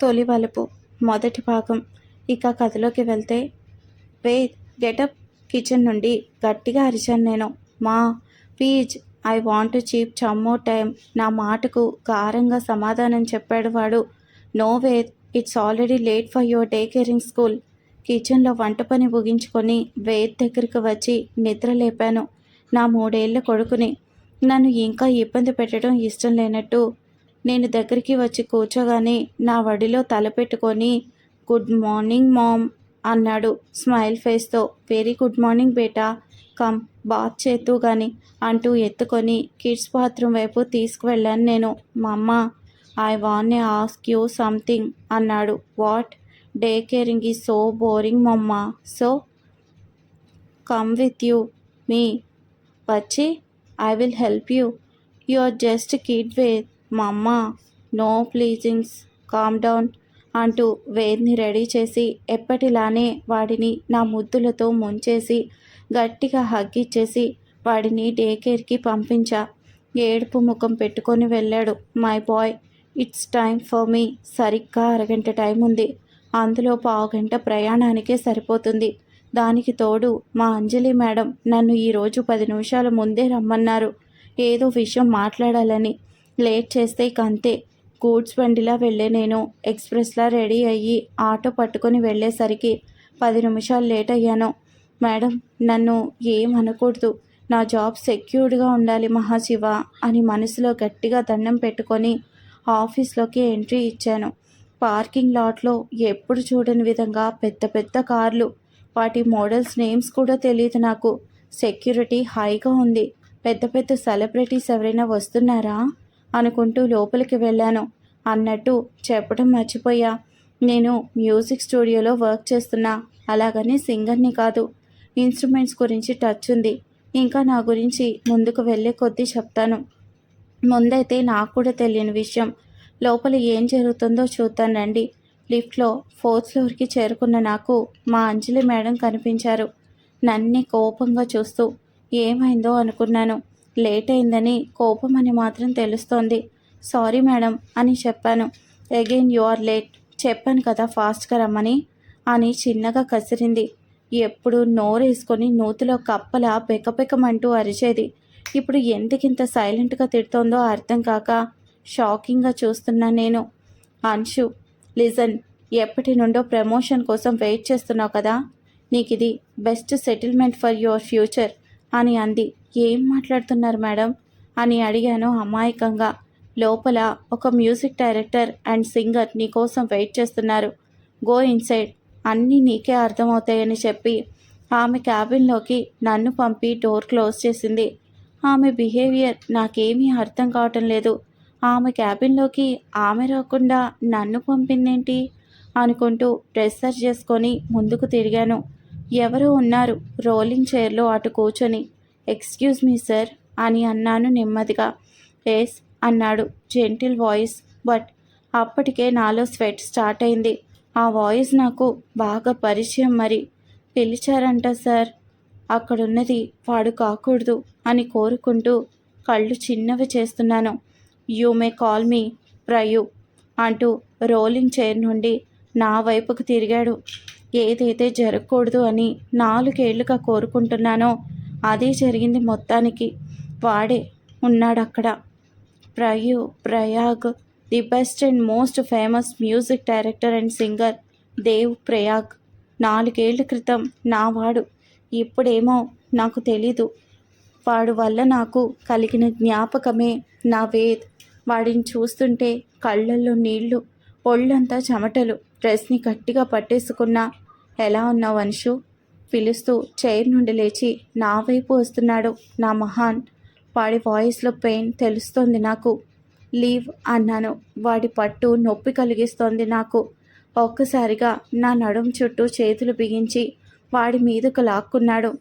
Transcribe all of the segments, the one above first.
తొలి వలుపు. మొదటి భాగం. ఇక కథలోకి వెళ్తే వే గెటప్ కిచెన్ నుండి గట్టిగా అరిచాను నేను. మా please I want to sleep some more time నా మాటకు గారంగా సమాధానం చెప్పాడు వాడు. No wait it's already late for your day caring school. కిచెన్లో వంట పని ముగించుకొని వేద్ దగ్గరికి వచ్చి నిద్ర లేపాను. నా మూడేళ్ళ కొడుకుని నన్ను ఇంకా ఇబ్బంది పెట్టడం ఇష్టం లేనట్టు నేను దగ్గరికి వచ్చి కూర్చోగానే నా వడిలో తలపెట్టుకొని గుడ్ మార్నింగ్ మామ్ అన్నాడు స్మైల్ ఫేస్తో వెరీ గుడ్ మార్నింగ్ బేటా. కమ్ బాత్ చేతు గాని అంటూ ఎత్తుకొని కిడ్స్ బాత్రూమ్ వైపు తీసుకువెళ్ళాను నేను. మా అమ్మ I wanna ask you something అన్నాడు. What? Day caring is so boring mamma. So come with you. మీ వచ్చి I will help you. You are just kid మా అమ్మ నో ప్లీజింగ్స్ కామ్ డౌన్ అంటూ వేద్ని రెడీ చేసి ఎప్పటిలానే వాడిని నా ముద్దులతో ముంచేసి గట్టిగా హగ్గిచ్చేసి వాడిని డే కేర్కి పంపించా. ఏడుపు ముఖం పెట్టుకొని వెళ్ళాడు. My boy it's time for me. సరిగ్గా అరగంట టైం ఉంది. అందులో పావుగంట ప్రయాణానికే సరిపోతుంది. దానికి తోడు మా అంజలి మేడం నన్ను ఈరోజు పది నిమిషాల ముందే రమ్మన్నారు. ఏదో విషయం మాట్లాడాలని లేట్ చేస్తే ఇక అంతే. గూడ్స్ బండిలా వెళ్ళే నేను. ఎక్స్ప్రెస్లా రెడీ అయ్యి ఆటో పట్టుకొని వెళ్ళేసరికి పది నిమిషాలు లేట్ అయ్యాను. మేడం నన్ను ఏమనకూడదు నా జాబ్ సెక్యూర్డ్గా ఉండాలి మహాశివ అని మనసులో గట్టిగా దండం పెట్టుకొని ఆఫీస్లోకి ఎంట్రీ ఇచ్చాను. పార్కింగ్ లాట్లో ఎప్పుడు చూడని విధంగా పెద్ద పెద్ద కార్లు. వాటి మోడల్స్ నేమ్స్ కూడా తెలియదు నాకు. సెక్యూరిటీ హైగా ఉంది. పెద్ద పెద్ద సెలబ్రిటీస్ ఎవరైనా వస్తున్నారా? అనుకుంటూ లోపలికి వెళ్ళాను. అన్నట్టు చెప్పడం మర్చిపోయా. నేను మ్యూజిక్ స్టూడియోలో వర్క్ చేస్తున్నా. అలాగని సింగర్ని కాదు. ఇన్స్ట్రుమెంట్స్ గురించి టచ్ ఉంది. ఇంకా నా గురించి ముందుకు వెళ్ళే కొద్దీ చెప్తాను. ముందైతే నాకు కూడా తెలియని విషయం. లోపల ఏం జరుగుతుందో చూద్దాం రండి. లిఫ్ట్లో ఫోర్త్ ఫ్లోర్కి చేరుకున్న నాకు మా అంజలి మేడం కనిపించారు. నన్నే కోపంగా చూస్తూ ఏమైందో అనుకున్నాను. లేట్ అయిందని కోపం అని మాత్రం తెలుస్తోంది. సారీ మేడం అని చెప్పాను. Again you are late. చెప్పాను కదా ఫాస్ట్గా రమ్మని అని చిన్నగా కసిరింది. ఎప్పుడు నోరేసుకొని నూతిలో కప్పలా పెకపెకమంటూ అరిచేది. ఇప్పుడు ఎందుకింత సైలెంట్గా తిడుతోందో అర్థం కాక షాకింగ్గా చూస్తున్నా నేను. అంశు లిజన్ ఎప్పటి నుండో ప్రమోషన్ కోసం వెయిట్ చేస్తున్నావు కదా? నీకు ఇది best settlement for your future అని అంది. ఏం మాట్లాడుతున్నారు మేడం? అని అడిగాను అమాయకంగా. లోపల ఒక మ్యూజిక్ డైరెక్టర్ అండ్ సింగర్ నీ కోసం వెయిట్ చేస్తున్నారు. గో ఇన్సైడ్ అన్నీ నీకే అర్థమవుతాయని చెప్పి ఆమె క్యాబిన్లోకి నన్ను పంపి డోర్ క్లోజ్ చేసింది. ఆమె బిహేవియర్ నాకేమీ అర్థం కావటం లేదు. ఆమె క్యాబిన్లోకి ఆమె రాకుండా నన్ను పంపిందేంటి? అనుకుంటూ డ్రెస్సర్ చేసుకొని ముందుకు తిరిగాను. ఎవరో ఉన్నారు రోలింగ్ చైర్లో అటు కూర్చొని. ఎక్స్క్యూజ్ మీ సార్ అని అన్నాను నెమ్మదిగా. ఎస్ అన్నాడు జెంటిల్ వాయిస్. బట్ అప్పటికే నాలో స్వెట్ స్టార్ట్ అయింది. ఆ వాయిస్ నాకు బాగా పరిచయం మరి. పిలిచారంట సార్. అక్కడున్నది వాడు కాకూడదు అని కోరుకుంటూ కళ్ళు చిన్నవి చేస్తున్నాను. యూ మే కాల్ మీ ప్రయు అంటూ రోలింగ్ చైర్ నుండి నా వైపుకు తిరిగాడు. ఏదైతే జరగకూడదు అని నాలుగేళ్ళుగా కోరుకుంటున్నానో అది జరిగింది మొత్తానికి. వాడే ఉన్నాడు అక్కడ ప్రయు Prayag the best and most famous music director and singer Dev Prayag. నాలుగేళ్ళ క్రితం నా వాడు. ఇప్పుడేమో నాకు తెలీదు. వాడు వల్ల నాకు కలిగిన జ్ఞాపకమే నా వేద్. వాడిని చూస్తుంటే కళ్ళల్లో నీళ్ళు ఒళ్ళంతా చెమటలు డ్రెస్ని గట్టిగా పట్టేసుకున్నా ఎలా ఉన్నావు అంశు పిలుస్తూ చైర్ నుండి లేచి నా వైపు వస్తున్నాడు నా మహాన్. వాడి వాయిస్లో పెయిన్ తెలుస్తోంది నాకు. లీవ్ అన్నాను. వాడి పట్టు నొప్పి కలిగిస్తోంది నాకు. ఒక్కసారిగా నా నడుం చుట్టూ చేతులు బిగించి వాడి మీదకు లాక్కున్నాడు.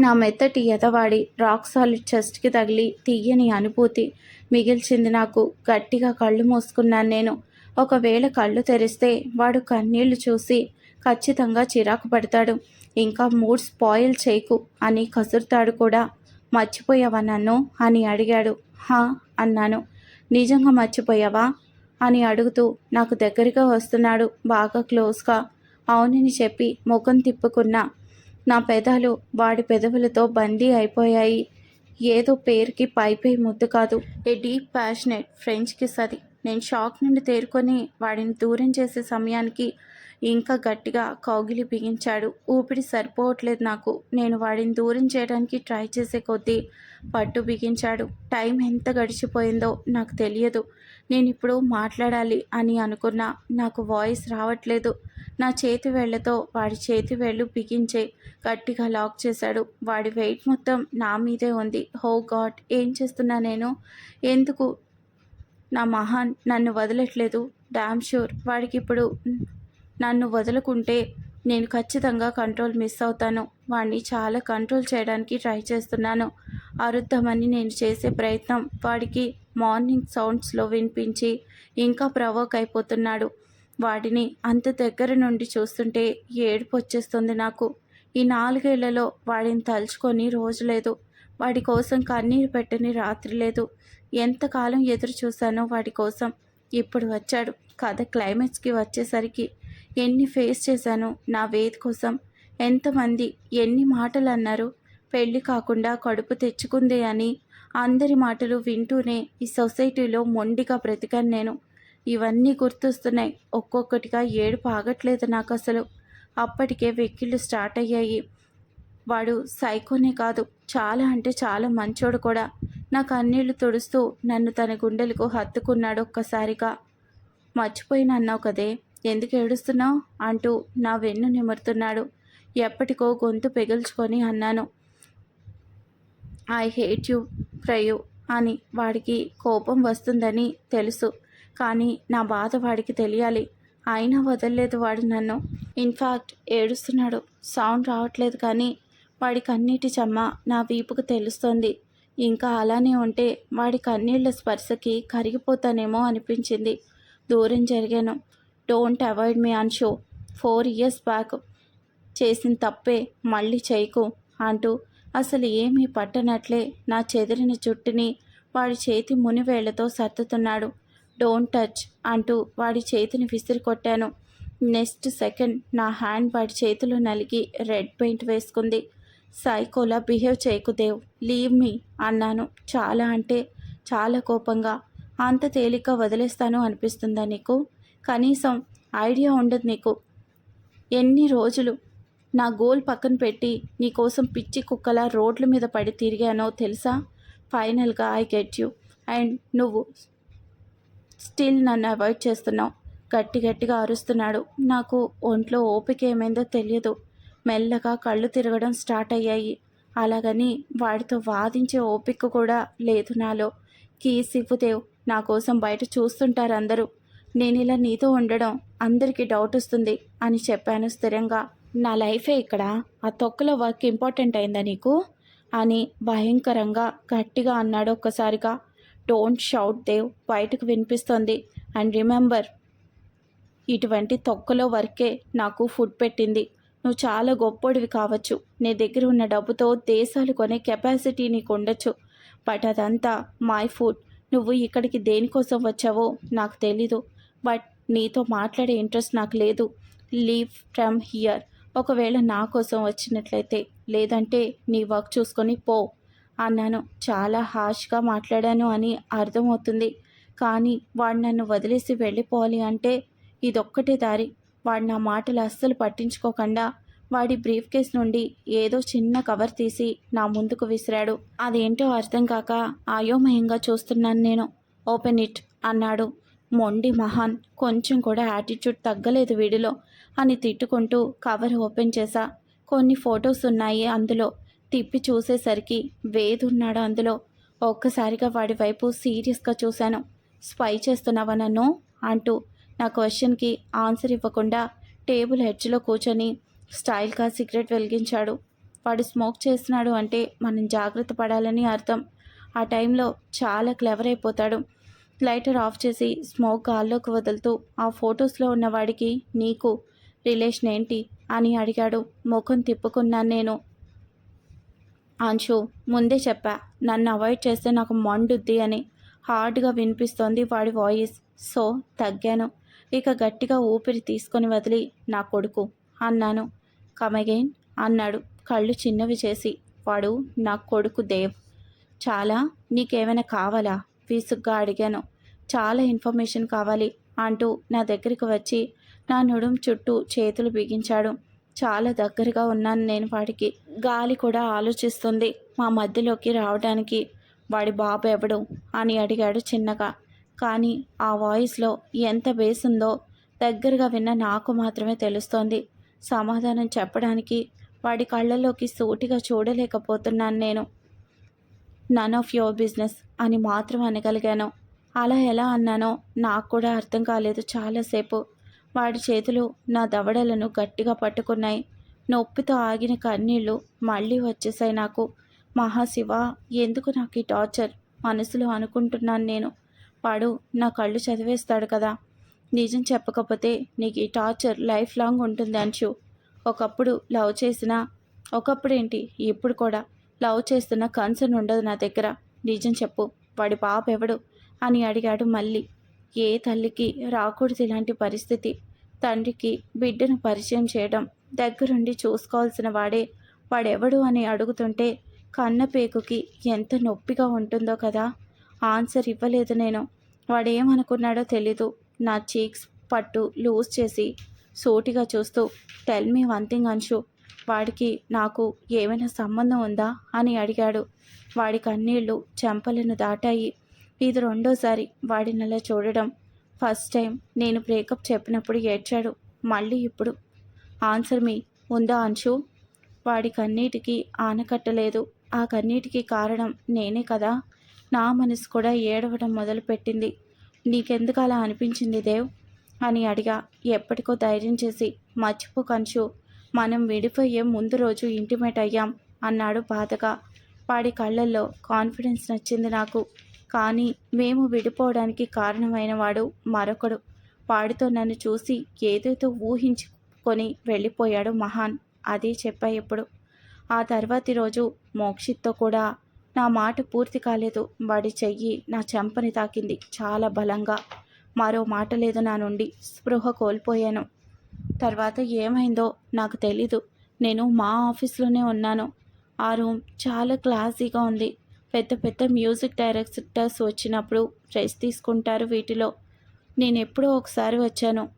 నా మెత్తటి ఎదవాడి రాక్ సాలిడ్ చెస్ట్కి తగిలి తీయని అనుభూతి మిగిల్చింది నాకు. గట్టిగా కళ్ళు మూసుకున్నాను నేను. ఒకవేళ కళ్ళు తెరిస్తే వాడు కన్నీళ్ళు చూసి ఖచ్చితంగా చిరాకు పడతాడు. ఇంకా మూడ్ స్పాయిల్ చేయకు అని కసురుతాడు కూడా. మర్చిపోయావా నన్ను? అని అడిగాడు. హా అన్నాను. నిజంగా మర్చిపోయావా? అని అడుగుతూ నాకు దగ్గరగా వస్తున్నాడు బాగా క్లోజ్గా. అవునని చెప్పి ముఖం తిప్పుకున్నా. నా పెదాలు వాడి పెదవులతో బందీ అయిపోయాయి. ఏదో పేరుకి పైపై ముద్దు కాదు. A deep passionate French kiss అది. నేను షాక్ నుండి తేరుకొని వాడిని దూరం చేసే సమయానికి ఇంకా గట్టిగా కౌగిలి బిగించాడు. ఊపిరి సరిపోవట్లేదు నాకు. నేను వాడిని దూరం చేయడానికి ట్రై చేసే కొద్దీ పట్టు బిగించాడు. టైం ఎంత గడిచిపోయిందో నాకు తెలియదు. నేను ఇప్పుడు మాట్లాడాలి అని అనుకున్నా. నాకు వాయిస్ రావట్లేదు. నా చేతి వేళ్ళతో వాడి చేతి వేళ్ళు బిగించే గట్టిగా లాక్ చేశాడు. వాడి వెయిట్ మొత్తం నా మీదే ఉంది. హో గాడ్ ఏం చేస్తున్నా నేను? ఎందుకు? నా మహాన్ నన్ను వదలట్లేదు. డామ్ షూర్ వాడికి ఇప్పుడు నన్ను వదులుకుంటే నేను ఖచ్చితంగా కంట్రోల్ మిస్ అవుతాను. వాడిని చాలా కంట్రోల్ చేయడానికి ట్రై చేస్తున్నాను. అరుద్దామని నేను చేసే ప్రయత్నం వాడికి మార్నింగ్ సౌండ్స్లో వినిపించి ఇంకా ప్రవోక్ అయిపోతున్నాడు. వాడిని అంత దగ్గర నుండి చూస్తుంటే ఏడుపు వచ్చేస్తుంది నాకు. ఈ నాలుగేళ్ళలో వాడిని తలుచుకొని రోజు లేదు. వాడి కోసం కన్నీరు పెట్టని రాత్రి లేదు. ఎంతకాలం ఎదురు చూశానో వాడి కోసం. ఇప్పుడు వచ్చాడు. కథ క్లైమాక్స్కి వచ్చేసరికి ఎన్ని ఫేస్ చేశాను నా వేద్ కోసం. ఎంతమంది ఎన్ని మాటలు అన్నారు పెళ్ళి కాకుండా కడుపు తెచ్చుకుంది అని అందరి మాటలు వింటూనే ఈ సొసైటీలో మొండిగా బ్రతికాను నేను. ఇవన్నీ గుర్తొస్తున్నాయి. ఒక్కొక్కటిగా ఏడుపు ఆగట్లేదు నాకు అసలు. అప్పటికే వెక్కిళ్ళు స్టార్ట్ అయ్యాయి. వాడు సైకోనే కాదు. చాలా అంటే చాలా మంచోడు కూడా. నా కన్నీళ్ళు తుడుస్తూ నన్ను తన గుండెలకు హత్తుకున్నాడు ఒక్కసారిగా. మర్చిపోయిన అన్నావు కదే. ఎందుకు ఏడుస్తున్నావు? అంటూ నా వెన్ను నిమురుతున్నాడు. ఎప్పటికో గొంతు పెగిల్చుకొని అన్నాను. ఐ హేట్ యూ ప్రయు అని వాడికి కోపం వస్తుందని తెలుసు. కానీ నా బాధ వాడికి తెలియాలి. అయినా వదలలేదు వాడు నన్ను. ఇన్ఫ్యాక్ట్ ఏడుస్తున్నాడు. సౌండ్ రావట్లేదు కానీ వాడి కన్నీటి చెమ్మ నా వీపుకు తెలుస్తోంది. ఇంకా అలానే ఉంటే వాడి కన్నీళ్ళ స్పర్శకి కరిగిపోతానేమో అనిపించింది. దూరం జరిగాను. Don't avoid me Anshu four years back చేసిన తప్పే మళ్ళీ చేయకు అంటూ అసలు ఏమీ పట్టనట్లే నా చెదిరిన జుట్టుని వాడి చేతి మునివేళ్ళతో సర్దుతున్నాడు. డోంట్ టచ్ అంటూ వాడి చేతిని విసిరి కొట్టాను నెక్స్ట్ సెకండ్ నా హ్యాండ్ వాడి చేతిలో నలిగి రెడ్ పెయింట్ వేసుకుంది. సైకోలా బిహేవ్ చేయకు దేవ్ లీవ్ మీ అన్నాను. చాలా అంటే చాలా కోపంగా. అంత తేలిక వదిలేస్తాను అనిపిస్తుందా నీకు? కనీసం ఐడియా ఉండదు నీకు. ఎన్ని రోజులు నా గోల్ పక్కన పెట్టి నీకోసం పిచ్చి కుక్కల రోడ్ల మీద పడి తిరిగానో తెలుసా? ఫైనల్గా ఐ గెట్ యూ. అండ్ నువ్వు స్టిల్ నన్ను అవాయిడ్ చేస్తున్నావు. గట్టి గట్టిగా అరుస్తున్నాడు. నాకు ఒంట్లో ఓపిక ఏమైందో తెలియదు. మెల్లగా కళ్ళు తిరగడం స్టార్ట్ అయ్యాయి. అలాగని వాడితో వాదించే ఓపిక కూడా లేదు నాలో. కీస్ ఇవ్వుదేవ్ నా కోసం బయట చూస్తుంటారు అందరూ. నేను ఇలా నీతో ఉండడం అందరికీ డౌట్ వస్తుంది అని చెప్పాను స్థిరంగా. నా లైఫే ఇక్కడ. ఆ తొక్కలో వర్క్ ఇంపార్టెంట్ అయిందా నీకు? అని భయంకరంగా గట్టిగా అన్నాడు ఒక్కసారిగా. డోంట్ షౌట్ దేవ్ బయటకు వినిపిస్తుంది. అండ్ రిమెంబర్ ఇటువంటి తొక్కలో వర్కే నాకు ఫుడ్ పెట్టింది. నువ్వు చాలా గొప్పోడివి కావచ్చు. నీ దగ్గర ఉన్న డబ్బుతో దేశాలు కొనే కెపాసిటీ నీకు ఉండొచ్చు. బట్ అదంతా మై ఫుడ్ నువ్వు ఇక్కడికి దేనికోసం వచ్చావో నాకు తెలీదు. బట్ నీతో మాట్లాడే ఇంట్రెస్ట్ నాకు లేదు. Leave from here. ఒకవేళ నా కోసం వచ్చినట్లయితే లేదంటే నీ వర్క్ చూసుకొని పో అన్నాను. చాలా హాష్గా మాట్లాడాను అని అర్థమవుతుంది. కానీ వాడు నన్ను వదిలేసి వెళ్ళిపోవాలి అంటే ఇదొక్కటే దారి. వాడు నా మాటలు అస్సలు పట్టించుకోకుండా వాడి బ్రీఫ్ కేస్ నుండి ఏదో చిన్న కవర్ తీసి నా ముందుకు విసిరాడు. అదేంటో అర్థం కాక అయోమయంగా చూస్తున్నాను నేను. ఓపెన్ ఇట్ అన్నాడు. మొండి మహాన్. కొంచెం కూడా యాటిట్యూడ్ తగ్గలేదు వీడిలో అని తిట్టుకుంటూ కవర్ ఓపెన్ చేశా. కొన్ని ఫొటోస్ ఉన్నాయి అందులో. తిప్పి చూసేసరికి వేదున్నాడు అందులో. ఒక్కసారిగా వాడి వైపు సీరియస్గా చూశాను. స్పై చేస్తున్నావా నన్ను? అంటూ నా క్వశ్చన్కి ఆన్సర్ ఇవ్వకుండా టేబుల్ హెడ్జ్లో కూర్చొని స్టైల్గా సిగరెట్ వెలిగించాడు. వాడు స్మోక్ చేస్తున్నాడు అంటే మనం జాగ్రత్త పడాలని అర్థం. ఆ టైంలో చాలా క్లెవర్ అయిపోతాడు. లైటర్ ఆఫ్ చేసి స్మోక్ గాల్లోకి వదులుతూ ఆ ఫొటోస్లో ఉన్నవాడికి నీకు రిలేషన్ ఏంటి? అని అడిగాడు. ముఖం తిప్పుకున్నాను నేను. అంశు ముందే చెప్పా నన్ను అవాయిడ్ చేస్తే నాకు మండుద్ది అని. హార్డ్గా వినిపిస్తోంది వాడి వాయిస్. సో తగ్గాను. ఇక గట్టిగా ఊపిరి తీసుకొని వదిలి నా కొడుకు అన్నాను. కమగైన్ అన్నాడు. కళ్ళు చిన్నవి చేసి వాడు నా కొడుకు దేవ్. చాలా నీకేమైనా కావాలా? విసుగ్గా అడిగాను. చాలా ఇన్ఫర్మేషన్ కావాలి అంటూ నా దగ్గరికి వచ్చి నా నడుం చుట్టూ చేతులు బిగించాడు. చాలా దగ్గరగా ఉన్నాను నేను వాడికి. గాలి కూడా ఆలోచిస్తుంది మా మధ్యలోకి రావడానికి. వాడి బాబు ఎవడు? అని అడిగాడు చిన్నగా. కానీ ఆ వాయిస్లో ఎంత బేస్ ఉందో దగ్గరగా విన్న నాకు మాత్రమే తెలుస్తోంది. సమాధానం చెప్పడానికి వాడి కళ్ళలోకి సూటిగా చూడలేకపోతున్నాను నేను. నన్ ఆఫ్ యువర్ బిజినెస్ అని మాత్రం అనగలిగాను. అలా ఎలా అన్నానో నాకు కూడా అర్థం కాలేదు చాలాసేపు. వాడి చేతులు నా దవడలను గట్టిగా పట్టుకున్నాయి. నొప్పితో ఆగిన కన్నీళ్ళు మళ్ళీ వచ్చేసాయి నాకు. మహాశివ ఎందుకు నాకు ఈ టార్చర్? మనసులో అనుకుంటున్నాను నేను. వాడు నా కళ్ళు చదివేస్తాడు కదా. నిజం చెప్పకపోతే నీకు ఈ టార్చర్ లైఫ్ లాంగ్ ఉంటుంది అంచు ఒకప్పుడు లవ్ చేసిన ఒకప్పుడేంటి? ఇప్పుడు కూడా. లవ్ చేస్తున్న కన్సర్న్ ఉండదు నా దగ్గర. నిజం చెప్పు వాడి పాప ఎవడు? అని అడిగాడు మళ్ళీ. ఏ తల్లికి రాకూడదు ఇలాంటి పరిస్థితి? తండ్రికి బిడ్డను పరిచయం చేయడం దగ్గరుండి చూసుకోవాల్సిన వాడే. వాడెవడు అని అడుగుతుంటే కన్నపేకుకి ఎంత నొప్పిగా ఉంటుందో కదా? ఆన్సర్ ఇవ్వలేదు నేను. వాడేమనుకున్నాడో తెలీదు. నా చీక్స్ పట్టు లూజ్ చేసి సూటిగా చూస్తూ tell me one thing Anshu వాడికి నాకు ఏమైనా సంబంధం ఉందా? అని అడిగాడు. వాడి కన్నీళ్ళు చెంపలను దాటాయి. ఇది రెండోసారి వాడినలా చూడడం. ఫస్ట్ టైం నేను బ్రేకప్ చెప్పినప్పుడు ఏడ్చాడు. మళ్ళీ ఇప్పుడు. Answer me. ఉందా అంశు? వాడి కన్నీటికి ఆనకట్టలేదు. ఆ కన్నీటికి కారణం నేనే కదా? నా మనసు కూడా ఏడవడం మొదలుపెట్టింది. నీకెందుకు అలా అనిపించింది దేవ్? అని అడిగా. ఎప్పటికో ధైర్యం చేసి మర్చిపో కంచు. మనం విడిపోయే ముందు రోజు ఇంటిమేట్ అయ్యాం అన్నాడు బాధగా. వాడి కళ్ళల్లో కాన్ఫిడెన్స్ నచ్చింది నాకు. కానీ మేము విడిపోవడానికి కారణమైన వాడు మరొకడు. వాడితో నన్ను చూసి ఏదేదో ఊహించుకొని వెళ్ళిపోయాడు మహాన్ అదే చెప్పా ఎప్పుడు. ఆ తర్వాతి రోజు మోక్షిత్తో కూడా నా మాట పూర్తి కాలేదు. వాడి చెయ్యి నా చెంపని తాకింది చాలా బలంగా. మరో మాట లేదు నా నుండి. స్పృహ కోల్పోయాను. తర్వాత ఏమైందో నాకు తెలీదు. నేను మా ఆఫీస్లోనే ఉన్నాను. ఆ రూమ్ చాలా క్లాసీగా ఉంది. పెద్ద పెద్ద మ్యూజిక్ డైరెక్టర్స్ వచ్చినప్పుడు రెస్ట్ తీసుకుంటారు వీటిలో. నేను ఎప్పుడో ఒకసారి వచ్చాను.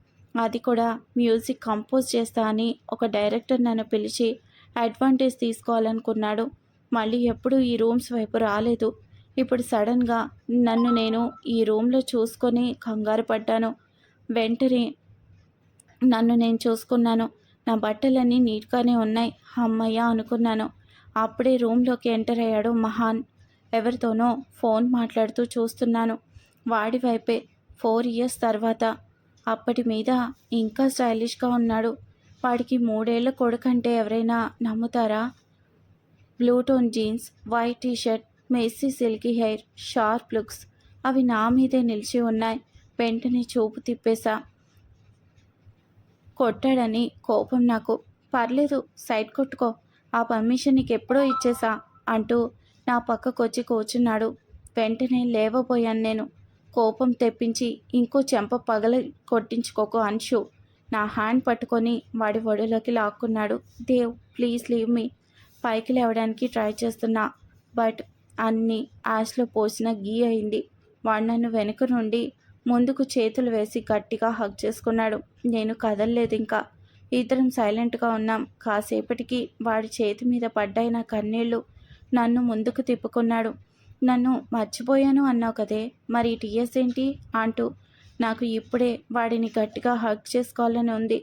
అది కూడా మ్యూజిక్ కంపోజ్ చేస్తా అని ఒక డైరెక్టర్ నన్ను పిలిచి అడ్వాంటేజ్ తీసుకోవాలనుకున్నాడు. మళ్ళీ ఎప్పుడూ ఈ రూమ్స్ వైపు రాలేదు. ఇప్పుడు సడన్గా నన్ను నేను ఈ రూమ్లో చూసుకొని కంగారు పడ్డాను. వెంటనే నన్ను నేను చూసుకున్నాను. నా బట్టలన్నీ నీట్గానే ఉన్నాయి అమ్మయ్య అనుకున్నాను. అప్పుడే రూమ్లోకి ఎంటర్ అయ్యాడు మహాన్. ఎవరితోనో ఫోన్ మాట్లాడుతూ చూస్తున్నాను. వాడి వైపే ఫోర్ ఇయర్స్ తర్వాత. అప్పటి మీద ఇంకా స్టైలిష్గా ఉన్నాడు. వాడికి మూడేళ్ళ కొడుకంటే ఎవరైనా నమ్ముతారా? Blue tone jeans white t shirt messy silky hair sharp looks అవి నా మీదే నిలిచి ఉన్నాయి. వెంటనే చూపు తిప్పేశా. కొట్టాడని కోపం నాకు. పర్లేదు సైడ్ కొట్టుకో. ఆ పర్మిషన్ నీకు ఎప్పుడో ఇచ్చేసా అంటూ నా పక్కకొచ్చి కూర్చున్నాడు. వెంటనే లేవబోయాను నేను. కోపం తెప్పించి ఇంకో చెంప పగల కొట్టించుకోకు అంశు. నా హ్యాండ్ పట్టుకొని వాడి ఒడిలోకి లాక్కున్నాడు. Dev please leave me. పైకి లేవడానికి ట్రై చేస్తున్నా. బట్ అన్ని యాష్లో పోసిన గీ అయింది. వాడు నన్ను వెనుక నుండి ముందుకు చేతులు వేసి గట్టిగా హగ్ చేసుకున్నాడు. నేను కదలలేదు ఇంకా. ఇద్దరం సైలెంట్గా ఉన్నాం. కాసేపటికి వాడి చేతి మీద పడ్డాయి నా కన్నీళ్ళు నన్ను ముందుకు తిప్పుకున్నాడు. నన్ను మర్చిపోయాను అన్నావు కదే. మరి టీఎస్ ఏంటి? అంటూ నాకు ఇప్పుడే వాడిని గట్టిగా హగ్ చేసుకోవాలని ఉంది.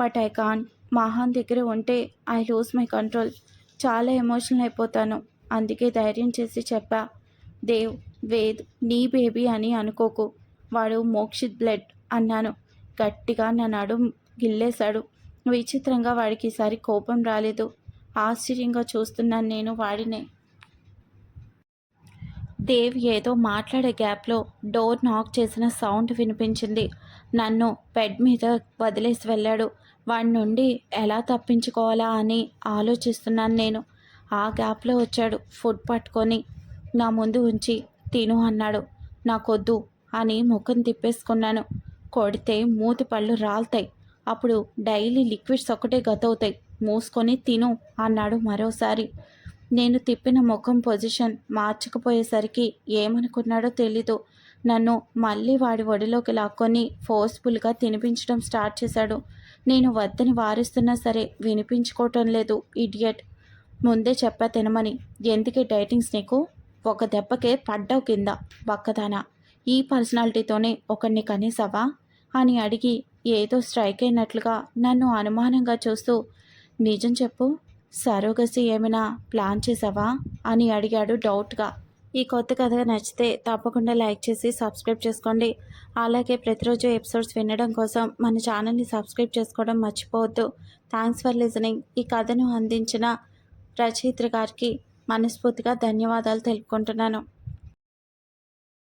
But I can't. మహాన్ దగ్గర ఉంటే ఐ లూజ్ మై కంట్రోల్. చాలా ఎమోషనల్ అయిపోతాను. అందుకే ధైర్యం చేసి చెప్పా. దేవ్ వేద్ నీ బేబీ అని అనుకోకు. వాడు మోక్షిత్ బ్లడ్ అన్నాను. గట్టిగా నా గిల్లేశాడు. విచిత్రంగా వాడికి ఈసారి కోపం రాలేదు. ఆశ్చర్యంగా చూస్తున్నాను నేను వాడినే. దేవ్ ఏదో మాట్లాడే గ్యాప్లో డోర్ నాక్ చేసిన సౌండ్ వినిపించింది. నన్ను బెడ్ మీద వదిలేసి వెళ్ళాడు. వాడి నుండి ఎలా తప్పించుకోవాలా అని ఆలోచిస్తున్నాను నేను. ఆ గ్యాప్లో వచ్చాడు ఫుడ్ పట్టుకొని. నా ముందు ఉంచి తిను అన్నాడు. నాకొద్దు. అని ముఖం తిప్పేసుకున్నాను. కొడితే మూతి పళ్ళు రాలుతాయి. అప్పుడు డైలీ లిక్విడ్స్ ఒకటే గతవుతాయి. మూసుకొని తిను అన్నాడు మరోసారి. నేను తిప్పిన ముఖం పొజిషన్ మార్చకపోయేసరికి ఏమనుకున్నాడో తెలీదు. నన్ను మళ్ళీ వాడి ఒడిలోకి లాక్కొని ఫోర్స్ఫుల్గా తినిపించడం స్టార్ట్ చేశాడు. నేను వద్దని వారిస్తున్నా సరే వినిపించుకోవటం లేదు ఇడియట్. ముందే చెప్పా తినమని. ఎందుకే డైటింగ్స్ నీకు? ఒక దెబ్బకే పడ్డావు కింద బక్కదానా? ఈ పర్సనాలిటీతోనే ఒకరిని కనీసవా అని అడిగి ఏదో స్ట్రైక్ అయినట్లుగా నన్ను అనుమానంగా చూస్తూ నిజం చెప్పు సరోగసి ఏమైనా ప్లాన్ చేసావా అని అడిగాడు డౌట్గా. ఈ కొత్త కథ నచ్చితే తప్పకుండా లైక్ చేసి సబ్స్క్రైబ్ చేసుకోండి. అలాగే ప్రతిరోజు ఎపిసోడ్స్ వినడం కోసం మన ఛానల్ని సబ్స్క్రైబ్ చేసుకోవడం మర్చిపోవద్దు. Thanks for listening. ఈ కథను అందించిన రచయిత్రి గారికి మనస్ఫూర్తిగా ధన్యవాదాలు తెలుపుకుంటున్నాను.